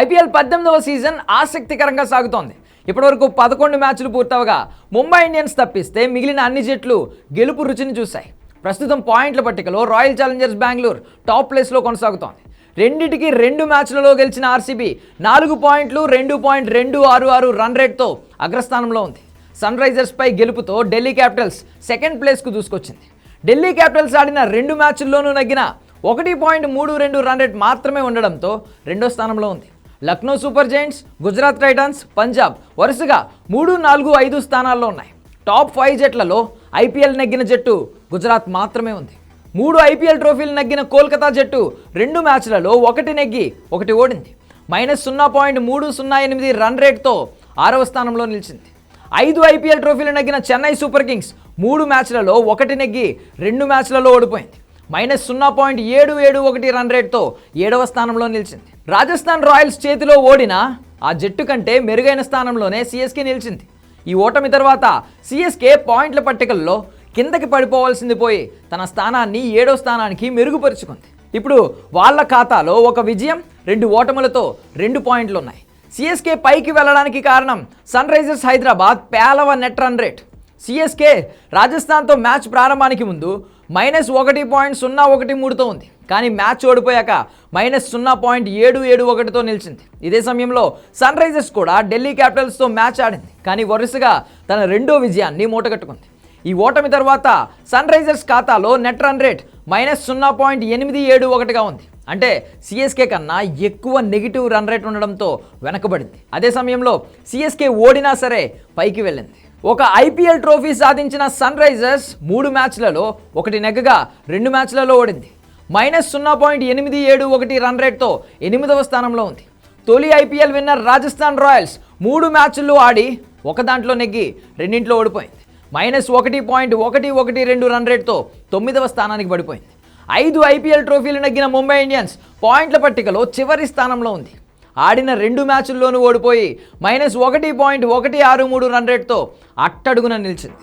IPL పద్దెనిమిదవ season ఆసక్తికరంగా సాగుతోంది. ఇప్పటివరకు పదకొండు మ్యాచ్లు పూర్తవగా ముంబై ఇండియన్స్ తప్పిస్తే మిగిలిన అన్ని జట్లు గెలుపు రుచిని చూశాయి. ప్రస్తుతం పాయింట్ల పట్టికలో రాయల్ ఛాలెంజర్స్ బెంగళూరు టాప్ ప్లేస్లో కొనసాగుతోంది. రెండిటికి రెండు మ్యాచ్లలో గెలిచిన ఆర్సీబీ నాలుగు పాయింట్లు రెండు పాయింట్ రెండు ఆరు ఆరు రన్ రేట్తో అగ్రస్థానంలో ఉంది. సన్ రైజర్స్పై గెలుపుతో ఢిల్లీ క్యాపిటల్స్ సెకండ్ ప్లేస్కు దూసుకొచ్చింది. ఢిల్లీ క్యాపిటల్స్ ఆడిన రెండు మ్యాచ్ల్లోనూ నగ్గిన ఒకటి పాయింట్ మూడు రెండు రన్ రేట్ మాత్రమే ఉండడంతో రెండో స్థానంలో ఉంది. Lucknow super giants Gujarat titans Punjab వరుసగా మూడు నాలుగు ఐదు స్థానాల్లో ఉన్నాయి. టాప్ ఫైవ్ జట్లలో ఐపీఎల్ నెగ్గిన జట్టు గుజరాత్ మాత్రమే ఉంది. మూడు ఐపీఎల్ ట్రోఫీలు నెగ్గిన కోల్కతా జట్టు రెండు మ్యాచ్లలో ఒకటి నెగ్గి ఒకటి ఓడింది. మైనస్ సున్నా పాయింట్ మూడు సున్నా ఎనిమిది రన్ రేట్తో ఆరవ స్థానంలో నిలిచింది. ఐదు ఐపీఎల్ ట్రోఫీలు నెగ్గిన చెన్నై సూపర్ కింగ్స్ మూడు మ్యాచ్లలో ఒకటి నెగ్గి రెండు మ్యాచ్లలో ఓడిపోయింది. మైనస్ సున్నా పాయింట్ ఏడు ఏడు ఒకటి రన్ రేట్తో ఏడవ స్థానంలో నిలిచింది. రాజస్థాన్ రాయల్స్ చేతిలో ఓడిన ఆ జట్టు కంటే మెరుగైన స్థానంలోనే సిఎస్కే నిలిచింది. ఈ ఓటమి తర్వాత సిఎస్కే పాయింట్ల పట్టికల్లో కిందకి పడిపోవాల్సింది పోయి తన స్థానాన్ని ఏడో స్థానానికి మెరుగుపరుచుకుంది. ఇప్పుడు వాళ్ళ ఖాతాలో ఒక విజయం రెండు ఓటములతో రెండు పాయింట్లు ఉన్నాయి సిఎస్కే పైకి వెళ్ళడానికి కారణం సన్ రైజర్స్ హైదరాబాద్ పేలవ నెట్ రన్ రేట్. సిఎస్కే రాజస్థాన్తో మ్యాచ్ ప్రారంభానికి ముందు మైనస్ ఒకటి పాయింట్ సున్నా ఒకటి మూడుతో ఉంది. కానీ మ్యాచ్ ఓడిపోయాక మైనస్ సున్నా పాయింట్ ఏడు ఏడు ఒకటితో నిలిచింది. ఇదే సమయంలో సన్ రైజర్స్ కూడా ఢిల్లీ క్యాపిటల్స్తో మ్యాచ్ ఆడింది. కానీ వరుసగా తన రెండో విజయాన్ని మూటగట్టుకుంది. ఈ ఓటమి తర్వాత సన్ రైజర్స్ ఖాతాలో నెట్ రన్ రేట్ మైనస్ సున్నా పాయింట్ ఎనిమిది ఏడు ఒకటిగా ఉంది. అంటే సిఎస్కే కన్నా ఎక్కువ నెగిటివ్ రన్ రేట్ ఉండడంతో వెనకబడింది. అదే సమయంలో సిఎస్కే ఓడినా సరే పైకి వెళ్ళింది. ఒక ఐపీఎల్ ట్రోఫీ సాధించిన సన్ రైజర్స్ మూడు మ్యాచ్లలో ఒకటి నెగ్గగా రెండు మ్యాచ్లలో ఓడింది. మైనస్ సున్నా పాయింట్ ఎనిమిది ఏడు ఒకటి రన్ రేట్తో ఎనిమిదవ స్థానంలో ఉంది. తొలి ఐపీఎల్ విన్నర్ రాజస్థాన్ రాయల్స్ మూడు మ్యాచ్ల్లో ఆడి ఒక దాంట్లో నెగ్గి రెండింట్లో ఓడిపోయింది. మైనస్ ఒకటి పాయింట్ ఒకటి ఒకటి రెండు రన్ రేట్తో తొమ్మిదవ స్థానానికి పడిపోయింది. ఐదు ఐపీఎల్ ట్రోఫీలు నెగ్గిన ముంబై ఇండియన్స్ పాయింట్ల పట్టికలో చివరి స్థానంలో ఉంది. ఆడిన రెండు మ్యాచ్ల్లోనూ ఓడిపోయి మైనస్ ఒకటి పాయింట్ ఒకటి ఆరు మూడు రన్ రేట్తో అట్టడుగున నిలిచింది.